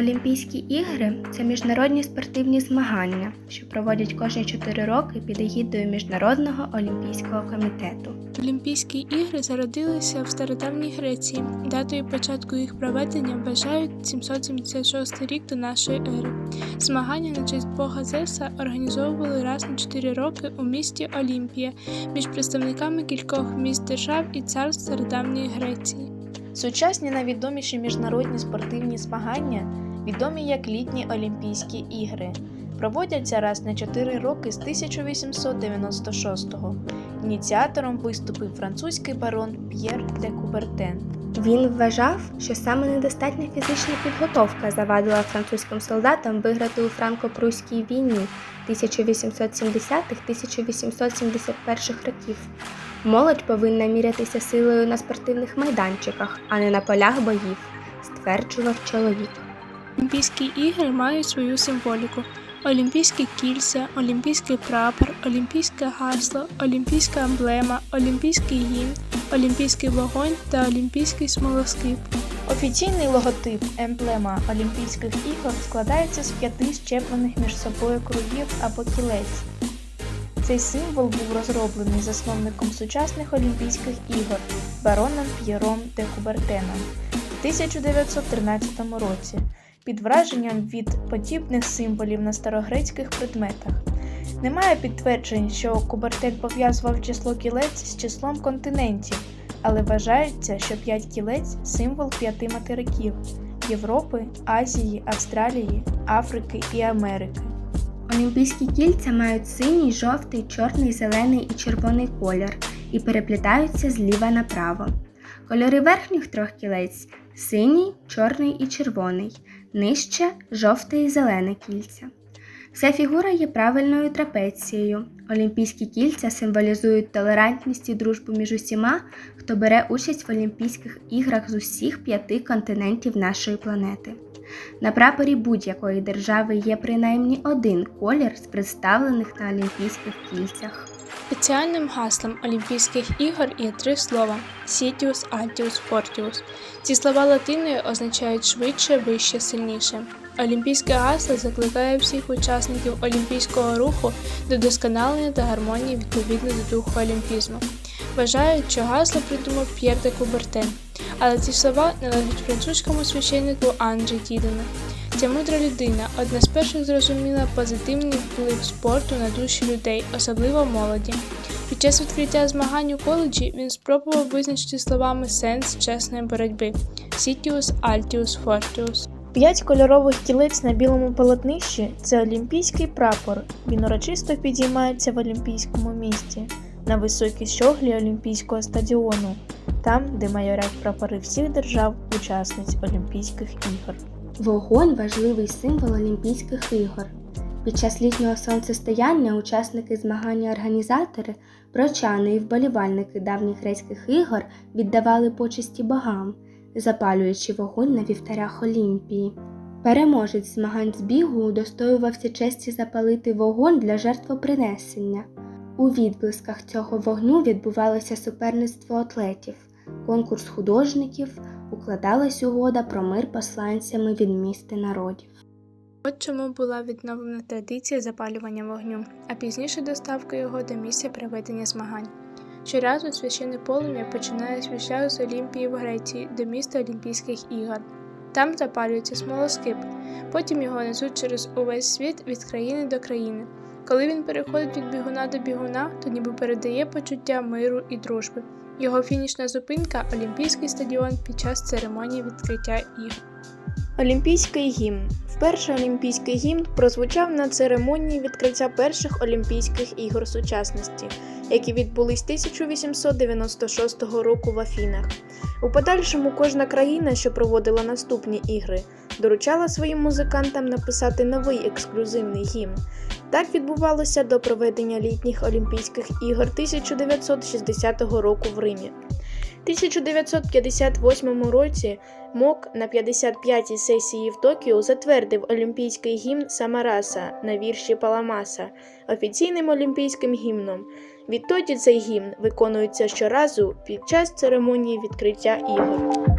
Олімпійські ігри це міжнародні спортивні змагання, що проводять кожні 4 роки під егідою Міжнародного олімпійського комітету. Олімпійські ігри зародилися в стародавній Греції. Датою початку їх проведення вважають 776 рік до нашої ери. Змагання на честь Бога Зевса організовували раз на 4 роки у місті Олімпія між представниками кількох міст держав і царств стародавньої Греції. Сучасні найвідоміші міжнародні спортивні змагання, відомі як літні Олімпійські ігри, проводяться раз на 4 роки з 1896-го. Ініціатором виступив французький барон П'єр де Кубертен. Він вважав, що саме недостатня фізична підготовка завадила французьким солдатам виграти у франко-пруській війні 1870-1871 років. Молодь повинна мірятися силою на спортивних майданчиках, а не на полях боїв, стверджував чоловік. Олімпійські ігри мають свою символіку: олімпійське кільця, олімпійський прапор, олімпійське гасло, олімпійська емблема, олімпійський гімн, олімпійський вогонь та олімпійський смолоскип. Офіційний логотип емблема Олімпійських ігор складається з п'яти щеплених між собою кругів або кілець. Цей символ був розроблений засновником сучасних Олімпійських ігор бароном П'єром де Кубертеном в 1913 році під враженням від подібних символів на старогрецьких предметах. Немає підтверджень, що Кубертен пов'язував число кілець з числом континентів, але вважається, що п'ять кілець символ п'яти материків Європи, Азії, Австралії, Африки і Америки. Олімпійські кільця мають синій, жовтий, чорний, зелений і червоний колір і переплітаються зліва направо. Кольори верхніх трьох кілець синій, чорний і червоний, нижче жовте і зелене кільця. Вся фігура є правильною трапецією. Олімпійські кільця символізують толерантність і дружбу між усіма, хто бере участь в Олімпійських іграх з усіх п'яти континентів нашої планети. На прапорі будь-якої держави є принаймні один колір з представлених на Олімпійських кільцях. Спеціальним гаслом Олімпійських ігор є три слова Sitius, Altius, Fortius. Ці слова латиною означають швидше, вище, сильніше. Олімпійське гасло закликає всіх учасників олімпійського руху до досконалення та гармонії відповідно до духу олімпізму. Вважають, що гасло придумав П'єр де Кубертен, але ці слова належать французькому священнику Анджі Тідену. Ця мудра людина одна з перших зрозуміла позитивний вплив спорту на душі людей, особливо молоді. Під час відкриття змагань у коледжі він спробував визначити словами сенс чесної боротьби Sitius, Altius, Fortius. П'ять кольорових кілець на білому полотнищі це олімпійський прапор. Він урочисто підіймається в олімпійському місті на високій щоглі Олімпійського стадіону, там, де майорять прапори всіх держав-учасниць Олімпійських ігор. Вогонь важливий символ Олімпійських ігор. Під час літнього сонцестояння учасники змагання організатори, прочани і вболівальники давніх грецьких ігор віддавали почесті богам, запалюючи вогонь на вівтарях Олімпії. Переможець змагань з бігу удостоювався честі запалити вогонь для жертвопринесення. У відблисках цього вогню відбувалося суперництво атлетів, конкурс художників, укладалась угода про мир посланцями від міст і народів. От чому була відновлена традиція запалювання вогню, а пізніше доставка його до місця проведення змагань. Щоразу священне полум'я починає свій шлях з Олімпії в Греції до міста Олімпійських ігор. Там запалюється смолоскип, потім його несуть через увесь світ від країни до країни. Коли він переходить від бігуна до бігуна, то ніби передає почуття миру і дружби. Його фінішна зупинка Олімпійський стадіон під час церемонії відкриття ігор. Олімпійський гімн. Вперше олімпійський гімн прозвучав на церемонії відкриття перших Олімпійських ігор сучасності, які відбулись 1896 року в Афінах. У подальшому кожна країна, що проводила наступні ігри, доручала своїм музикантам написати новий ексклюзивний гімн. Так відбувалося до проведення літніх Олімпійських ігор 1960 року в Римі. 1958 році МОК на 55-й сесії в Токіо затвердив олімпійський гімн Самараса на вірші Паламаса офіційним олімпійським гімном. Відтоді цей гімн виконується щоразу під час церемонії відкриття ігор.